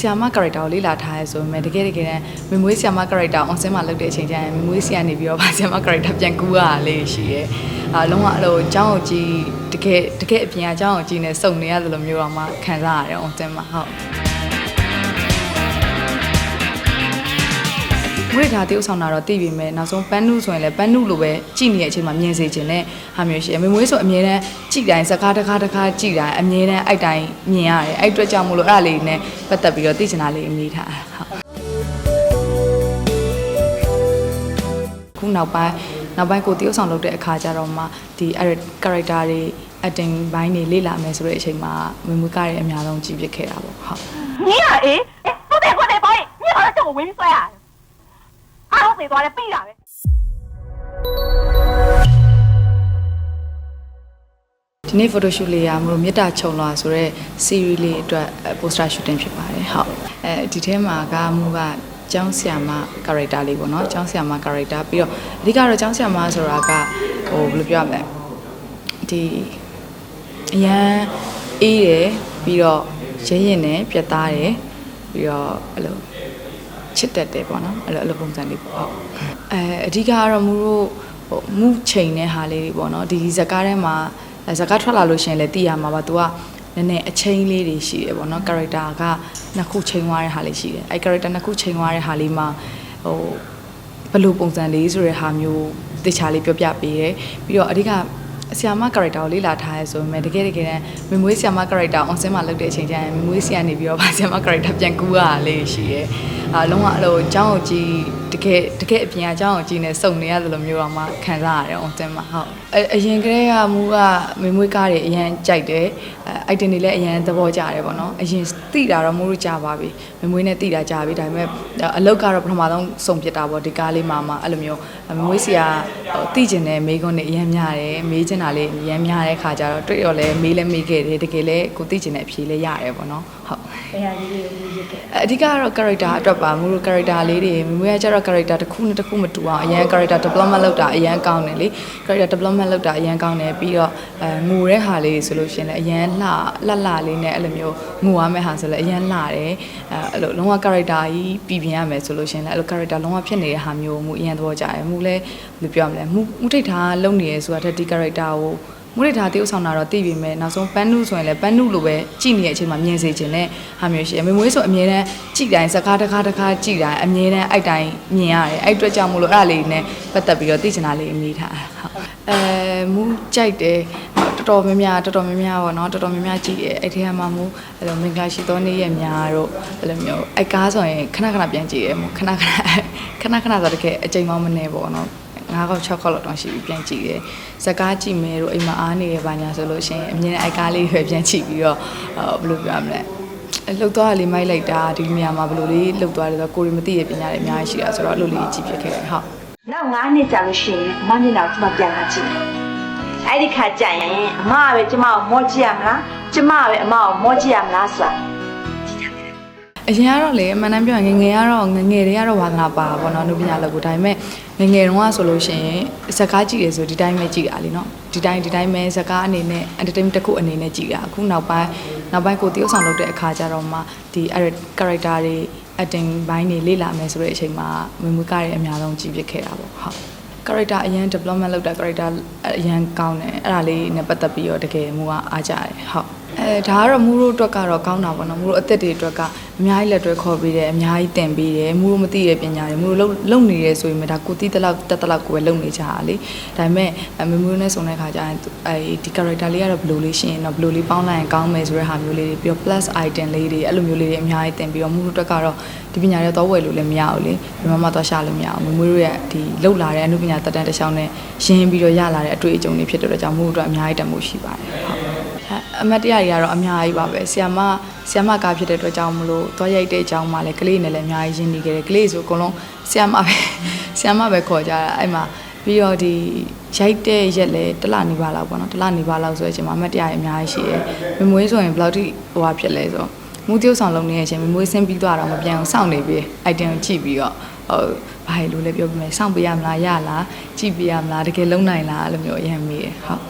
ဆီယာမ character ကိုလေ့လာထားရဲဆိုပေမဲ့တကယ်တကယ်တမ်းမမွေးဆီယာမ character on scene မှာလုပ်တဲ့အချိန်ကျရင်မမွေးဆီကနေပြီးတော့ဗာဆီယာမ character ပြန်ကူရတာလေးရှိရဲအာလုံးဝအဲ့လိုအကြောင်းကိုကြည့်တကယ်တကယ်အပြင်အကြောင်းကိုကြည့်နေစုံနေရတယ်လို့မျိုးတော့မှခံစားရတယ် on scene မှာဟုတ် ငွေထားတိဥဆောင်တာတော့သိပြီမဲ့နောက်ဆုံးပန်းနုဆိုရင်လည်းပန်းနုလိုပဲကြည်နေတဲ့အချိန်မှာမြင်စေခြင်းနဲ့ဟာမျိုးရှိရယ်မေမွေးဆိုအမြဲတမ်းကြည်တိုင်းစကားတကားတကားကြည်တိုင်းအမြဲတမ်းအဲ့တိုင်းမြင်ရတယ်အဲ့အတွက်ကြောင့်မို့လို့အဲ့ဒါလေးနဲ့ပတ်သက်ပြီးတော့သိချင်တာလေးအမြဲထားဟုတ်ခုနောက်ပိုင်းနောက်ပိုင်းကိုတိဥဆောင်လုပ်တဲ့အခါကျတော့မှဒီ character တွေ acting ဘိုင်းတွေလေ့လာမယ်ဆိုတဲ့အချိန်မှာဝင်မွေးကားတွေအများဆုံးကြည့်ဖြစ်ခဲ့တာပေါ့ဟုတ်။နင်ကအေးဟုတ်တယ်ဟုတ်တယ်ဘောင်းနင်ကတော့တော့ဝင်ဆွဲရတယ် နေသွားတယ်ပြေးတာပဲဒီနေ့ photo shoot လေးရမလို့မေတ္တာခြုံလွာဆိုတော့ series လေးအတွက် poster shooting ဖြစ်ပါတယ်ဟုတ်အဲဒီထဲမှာကမူကကျောင်းဆရာမ character လေးပေါ့နော်ကျောင်းဆရာမ character ပြီးတော့အဓိကတော့ကျောင်းဆရာမဆိုတာကဟိုဘယ်လိုပြောရမလဲဒီအရန်အေးတယ်ပြီးတော့ရဲရင်တယ်ပြတ်သားတယ်ပြီးတော့အဲ့လို ချစ်တတ်တယ်ပေါ့နော်အဲ့လိုအဲ့လိုပုံစံလေးပေါ့ဟုတ်အဲအဓိကကတော့မူတို့ဟိုမူချိန်တဲ့ဟာလေးတွေပေါ့နော်ဒီဇကားထဲမှာအဲဇကားထွက်လာလို့ရှရင်လည်းသိရမှာပါ तू ကနည်းနည်းအချိန်လေးတွေရှိတယ်ပေါ့နော် character ကနှစ်ခုချိန်သွားတဲ့ဟာလေးရှိတယ်အဲ character နှစ်ခုချိန်သွားတဲ့ဟာလေးမှာဟိုဘယ်လိုပုံစံလေးဆိုတဲ့ဟာမျိုးတေချာလေးပြောပြပေးတယ်ပြီးတော့အဓိကဆီယာမ character ကိုလေ့လာထားရဲဆိုပေမဲ့တကယ်တကယ်တမ်းမမွေးဆီယာမ character on scene မှာလုပ်တဲ့အချိန်ကျရင်မမွေးဆီကနေပြီးတော့ဗာဆီယာမ character ပြန်ကူရတာလေးရှိရဲ အလုံးဝအဲ့လိုเจ้าအောင်ကြီးတကယ်တကယ်အပြင်ကเจ้าအောင်ကြီးနဲ့စုံနေရတယ်လို့မျိုးအောင်မှခံစားရတယ်အောင်တင်မှာဟုတ်အရင်ကတည်းကမူကမေမွေးကားတွေအရင်ကြိုက်တယ်အိုက်တင်တွေလည်းအရင်သဘောကျတယ်ပေါ့နော်အရင်တိတာတော့မူတို့ကြပါပြီမေမွေးနဲ့တိတာကြပြီဒါပေမဲ့အလုတ်ကတော့ပထမဆုံးစုံပြစ်တာပေါ့ဒီကားလေးမှာမှအဲ့လိုမျိုးမေမွေးစီကတိကျင်တဲ့မေးခွန်းတွေအရင်များတယ်မေးချင်တာလေးအရင်များတဲ့ခါကျတော့တွေ့တော့လဲမေးလဲမေးခဲ့တယ်တကယ်လဲကိုတိကျင်တဲ့အဖြေလဲရတယ်ပေါ့နော်ဟုတ်ဘယ်ဟာကြီးကိုမေးခဲ့အဓိကကတော့ character အတွက်ပါမူတို့ character လေးတွေမမွေးကကျတော့ character တစ်ခုနဲ့တစ်ခုမတူအောင်အရန် character development လုပ်တာအရန်ကောင်းတယ်လေ character development လုပ်တာအရန်ကောင်းတယ်ပြီးတော့အဲငိုတဲ့ဟာလေးဆိုလို့ရှရင်လည်းအရန်လှလှလှလေးနဲ့အဲ့လိုမျိုးငိုရမယ့်ဟာဆိုလည်းအရန်လှတယ်အဲအဲ့လိုလုံးဝ character ကြီးပြည်ပြင်ရမယ်ဆိုလို့ရှရင်လည်းအဲ့လို character လုံးဝဖြစ်နေတဲ့ဟာမျိုးကိုမူအရန်သဘောကျတယ်မူလည်းဘယ်လိုပြောရမလဲမူမူထိတ်ထားလုံနေရဲဆိုတာတက်ဒီ character ကို မူရိထားတည်ဥဆောင်တာတော့သိပြီမဲ့နောက်ဆုံးပန်းနုဆိုရင်လည်းပန်းနုလိုပဲကြည်နေတဲ့အချိန်မှာမြင်စေခြင်းနဲ့ဟာမျိုးရှိတယ်မမွေးဆိုအမြဲတမ်းကြည်တိုင်းစကားတစ်ခါတစ်ခါကြည်တိုင်းအမြဲတမ်းအိုက်တိုင်းမြင်ရတယ်အဲ့အတွက်ကြောင့်မို့လို့အဲ့ဒါလေးနဲ့ပတ်သက်ပြီးတော့သိချင်တာလေးအမိထားဟုတ်အဲမူကြိုက်တယ်တော်တော်များများတော်တော်များများပေါ့နော်တော်တော်များများကြည့်တယ်အဲ့ထဲမှာမူအဲ့လိုမင်္ဂလာရှိသောနေ့ရက်များတို့အဲ့လိုမျိုးအဲ့ကားဆိုရင်ခဏခဏပြန်ကြည့်တယ်မူခဏခဏခဏခဏဆိုတကယ်အချိန်မှမနေပေါ့နော် ငါးခေါက်6ခေါက်လောက်တောင်ရှိပြီးပြန်ကြည့်တယ်။ဇကားကြည့်မယ်တို့အိမ်မှာအားနေရပါညာဆိုလို့ရှိရင်အမြင်အိုက်ကားလေးပဲပြန်ကြည့်ပြီးတော့ဟိုဘယ်လိုပြောရမလဲ။လှုပ်သွားလေးမိုက်လိုက်တာဒီနေရာမှာဘယ်လိုလေးလှုပ်သွားတယ်ဆိုတော့ကိုရီမသိရပညာတွေအများကြီးရှိတာဆိုတော့အဲ့လိုလေးကြည့်ဖြစ်ခဲ့တယ်ဟုတ်နောက်9နှစ်ကြာလို့ရှိရင်အမမျက်နှာကိုကျမပြန်လာကြည့်မယ်အဲ့ဒီခါကျရင်အမကပဲကျမကိုမောကြည့်ရမလားကျမကပဲအမကိုမောကြည့်ရမလားဆိုတာ အရင်ကတော့လေမှန်တမ်းပြောရင်ငငယ်ကတော့ငငယ်တွေကတော့ဝါသနာပါပေါ့နော်နုပညာလောက်ကိုဒါပေမဲ့ငငယ်တုန်းကဆိုလို့ရှိရင်ဇကားကြည့်ရဲဆိုဒီတိုင်းပဲကြည့်တာလीနော်ဒီတိုင်းဒီတိုင်းပဲဇကားအနေနဲ့ entertainment တစ်ခုအနေနဲ့ကြည့်တာအခုနောက်ပိုင်းနောက်ပိုင်းကိုတရုပ်ဆောင်လုပ်တဲ့အခါကျတော့မှဒီ character တွေ acting ဘိုင်းတွေလေ့လာမယ်ဆိုတဲ့အချိန်မှာမမွေးကားတွေအများဆုံးကြည့်ဖြစ်ခဲ့တာပေါ့ဟုတ် character အရင် development လုပ်တာ character အရင်ကောင်းတယ်အဲ့ဒါလေးနဲ့ပတ်သက်ပြီးတော့တကယ်မူကအားကြတယ်ဟုတ် အဲဒါကတော့မူတို့အတွက်ကတော့ကောင်းတာပေါ့နော်မူတို့အသက်တွေအတွက်ကအများကြီးလက်တွဲခေါ်ပေးတယ်အများကြီးတင်ပေးတယ်မူတို့မသိတဲ့ပညာတွေမူတို့လုံလုံနေရဲဆိုရင်ဒါကိုတီးတလောက်တက်တလောက်ကိုပဲလုံနေကြတာလေဒါပေမဲ့မမူတို့နဲ့ဆုံတဲ့ခါကျရင်အဲဒီ character လေးကတော့ဘယ်လိုလေးရှင်းတော့ဘယ်လိုလေးပေါင်းလိုက်ရင်ကောင်းမယ်ဆိုတဲ့ဟာမျိုးလေးတွေပြီးတော့ plus item လေးတွေအဲ့လိုမျိုးလေးတွေအများကြီးတင်ပြီးတော့မူတို့အတွက်ကတော့ဒီပညာတွေတော့ဝယ်လို့လည်းမရဘူးလေဒီမှာမှတော့ရှာလို့မရဘူးမမူတို့ရဲ့ဒီလုံလာတဲ့အမှုပညာတက်တန်းတစ်ချောင်းနဲ့ရင်းပြီးတော့ရလာတဲ့အတွေ့အကြုံတွေဖြစ်တဲ့အတွက်ကြောင့်မူတို့အတွက်အများကြီးတန်ဖို့ရှိပါတယ်ဟုတ် အမတ်တရားတွေကတော့အများကြီးပါပဲဆီယမဆီယမကားဖြစ်တဲ့အတွက်ကြောင့်မလို့သွားရိုက်တဲ့အကြောင်းမှလည်းကလေးနဲ့လည်းအများကြီးရင်းနေခဲ့တယ်ကလေးဆိုအကုန်လုံးဆီယမပဲဆီယမပဲခေါ်ကြတာအဲ့မှာပြီးတော့ဒီရိုက်တဲ့ရက်လဲတစ်လနေပါလောက်ပေါ့နော်တစ်လနေပါလောက်ဆိုတဲ့အချိန်မှာအမတ်တရားတွေအများကြီးရှိတယ်မမွေးဆိုရင်ဘယ်လောက်ထိဟိုဟာဖြစ်လဲဆိုမူး tiêu ဆောင်လုပ်နေတဲ့အချိန်မမွေးဆင်းပြီးသွားတော့မပြန်အောင်စောင့်နေပြီ item ကိုကြည့်ပြီးတော့ဟိုဘာလို့လဲပြောပြမယ်စောင့်ပေးရမလားရလားကြည့်ပေးရမလားတကယ်လုံးနိုင်လားအဲ့လိုမျိုးအရင်မေးတယ်ဟုတ်